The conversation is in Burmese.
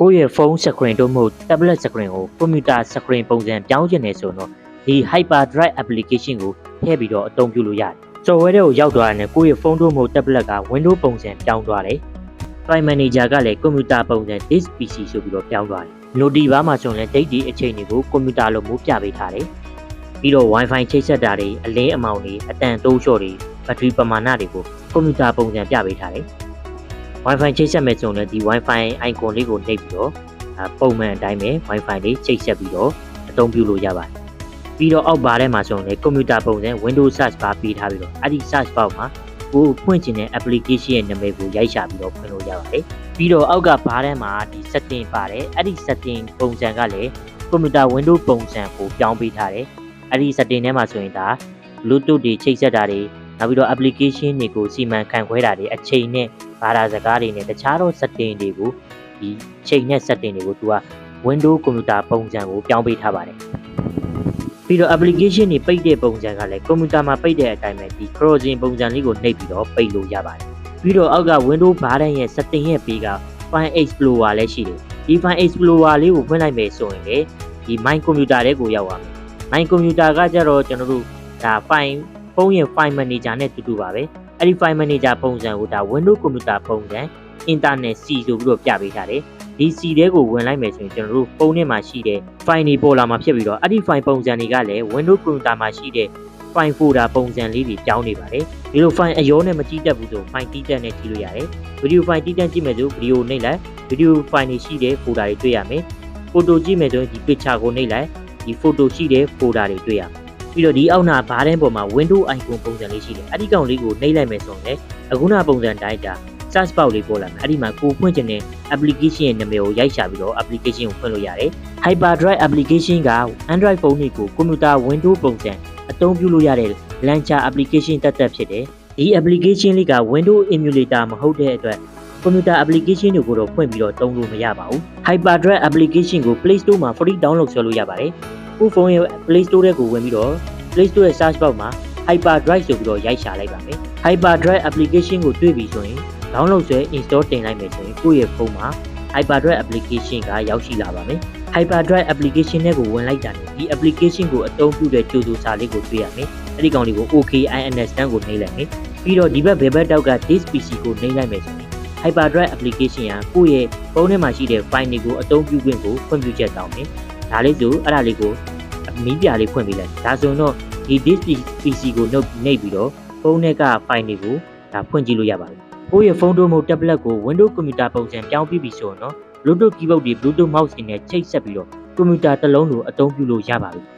ကိုယ့်ရဲ့ဖုန်း screen တို့မဟုတ် tablet screen ကိုကွန်ပျူတာ screen ပုံစံပြောင်းချင်နေဆိုတော့ဒီ Hyperdrive application ကိုထည့်ပြီးတော့အသုံးပြုလို့ရတယ်။ software တွေကိုရောက်သွားတယ်နဲ့ကိုယ့်ရဲ့ဖုန်းတို့မဟုတ် tablet က Windows ပုံစံပြောင်းသွားတယ်။ File Manager ကလည်းကွန်ပျူတာပုံစံ disk PC ဆိုပြီးတော့ပြောင်းသွားတယ်။ Noti ဘာမှဆိုရင်လည်း date ဒီအချိန်တွေကိုကွန်ပျူတာလိုမျိုးပြပေးထားတယ်။ပြီးတော့ Wi-Fi ချိတ်ဆက်တာတွေအလင်းအမောင်တွေအတန်တိုးလျှော့တွေဘက်ထရီပမာဏတွေကိုကွန်ပျူတာပုံစံပြပေးထားတယ်။ Wi-Fi ချိတ်ဆက်မဲ့ဆိုရင်လည်းဒီ Wi-Fi icon လေးကိုနှိပ်ပြီးတော့အာပုံမှန်အတိုင်းပဲ Wi-Fi လေးချိတ်ဆက်ပြီးတော့အသုံးပြုလို့ရပါတယ်။ပြီးတော့အောက်ဘားထဲမှာဆိုရင်လည်းကွန်ပျူတာပုံစံ Windows search bar ပေးထားပြီးတော့အဲ့ဒီ search bar မှာကိုယ်ဖွင့်ချင်တဲ့ application ရဲ့နာမည်ကိုရိုက်ရှာပြီးတော့ဖွင့်လို့ရပါတယ်။ပြီးတော့အောက်ကဘားထဲမှာဒီ setting ပါတယ်။အဲ့ဒီ setting ပုံစံကလည်းကွန်ပျူတာ Windows ပုံစံကိုပြောင်းပေးထားတယ်။အဲ့ဒီ setting ထဲမှာဆိုရင်ဒါ Bluetooth တွေချိတ်ဆက်တာတွေနောက်ပြီးတော့ application တွေကိုစီမံခန့်ခွဲတာတွေအချိန်နဲ့ ဘာသာစကားတွေနဲ့တခြားသော setting တွေကိုဒီချိန်နဲ့ setting တွေကိုသူက Windows ကွန်ပျူတာပုံစံကိုပြောင်းပေးထားပါတယ်ပြီးတော့ application တွေပိတ်တဲ့ပုံစံကလည်းကွန်ပျူတာမှာပိတ်တဲ့အတိုင်းပဲဒီ crossing ပုံစံလေးကိုနှိပ်ပြီးတော့ပိတ်လို့ရပါတယ်ပြီးတော့အောက်က Windows ဘားတန်းရဲ့ setting ရဲ့ဘေးက File Explorer လည်းရှိတယ်ဒီ File Explorer လေးကိုဖွင့်လိုက်မယ်ဆိုရင်လေဒီ My Computer ထဲကိုရောက်သွားမယ် My Computer ကကြတော့ကျွန်တော်တို့ဒါ file ဖုန်းရဲ့ file manager နဲ့တူတူပါပဲ အဲ့ဒီ file manager ပုံစံကိုဒါ Windows Computer ပုံစံ internet C ဆိုပြီးတော့ပြပေးထားတယ်ဒီ C တဲကိုဝင်လိုက်မယ်ဆိုရင်ကျွန်တော်တို့ဖုန်းထဲမှာရှိတဲ့ file တွေပေါ်လာမှာဖြစ်ပြီးတော့အဲ့ဒီ file ပုံစံတွေကလည်း Windows Computer မှာရှိတဲ့ file folder ပုံစံလေးတွေပြောင်းနေပါတယ်ဒီလို file အရောနဲ့မကြည့်တတ်ဘူးဆို file တီးတက်နဲ့ကြည့်လို့ရတယ် video file တီးတက်ကြည့်မယ်ဆို video နှိပ်လိုက် video file တွေရှိတဲ့ folder တွေတွေ့ရမယ် photo ကြည့်မယ်ဆိုရင်ဒီ picture ကိုနှိပ်လိုက်ဒီ photo ရှိတဲ့ folder တွေတွေ့ရမယ် ပြီးတော့ဒီအောက်နာဘားတန်းပေါ်မှာ window icon ပုံစံလေးရှိတယ်အဲ့ဒီကောင်လေးကိုနှိပ်လိုက်မယ်ဆိုရင်လည်းအခုနပုံစံတိုင်းတာ search box လေးပေါ်လာမယ်အဲ့ဒီမှာကိုဖွင့်ချင်တဲ့ application ရဲ့နာမည်ကိုရိုက်ရှာပြီးတော့ application ကိုဖွင့်လို့ရတယ် Hyperdrive application က Android ဖုန်းတွေကိုကွန်ပျူတာ Windows ပုံစံအသုံးပြုလို့ရတဲ့ launcher application တက်တက်ဖြစ်တယ်ဒီ application လေးက Windows emulator မဟုတ်တဲ့အတွက်ကွန်ပျူတာ application တွေကိုတော့ဖွင့်ပြီးတော့သုံးလို့မရပါဘူး Hyperdrive application ကို Play Store မှာ free download ဆွဲလို့ရပါတယ် ကိုဖုန်းရဲ့ Play Store ထဲကိုဝင်ပြီးတော့ Play Store ရဲ့ search box မှာ Hyperdrive ဆိုပြီးတော့ရိုက်ရှာလိုက်ပါမယ် Hyperdrive application ကိုတွေ့ပြီဆိုရင် download ဆွဲ install တင်လိုက်မယ်ဆိုရင်ကိုယ့်ရဲ့ဖုန်းမှာ Hyperdrive application ကရောက်ရှိလာပါမယ် Hyperdrive application နဲ့ကိုဝင်လိုက်တာနဲ့ဒီ application ကိုအသုံးပြုတဲ့ကြိုးစိုးစာလေးကိုတွေ့ရမယ်အဲ့ဒီကောင်လေးကို OK I understand ကိုနှိပ်လိုက်မယ်ပြီးတော့ဒီဘက်ဘယ်ဘက်တောက်က this PC ကိုနှိပ်လိုက်မယ်ဆိုရင် Hyperdrive application ကကိုယ့်ရဲ့ဖုန်းထဲမှာရှိတဲ့ file တွေကိုအသုံးပြုခွင့်ကိုဖွင့်ပြချက်တောင်းတယ် ဒါလေးဆိုအဲ့ဒါလေးကိုမီးပြလေးဖွင့်ပေးလိုက်ဒါဆိုရင်တော့ဒီ this PC ကိုနှုတ်နှိပ်ပြီးတော့ဖုန်းထဲက file တွေကိုဒါဖွင့်ကြည့်လို့ရပါတယ်ကိုယ့်ရဲ့ဖုန်းတို့မဟုတ် tablet ကို Windows ကွန်ပျူတာပုံစံပြောင်းပြီးပြီဆိုရင်တော့ Bluetooth keyboard တွေ Bluetooth mouse တွေနဲ့ချိတ်ဆက်ပြီးတော့ကွန်ပျူတာတစ်လုံးလိုအသုံးပြုလို့ရပါပြီ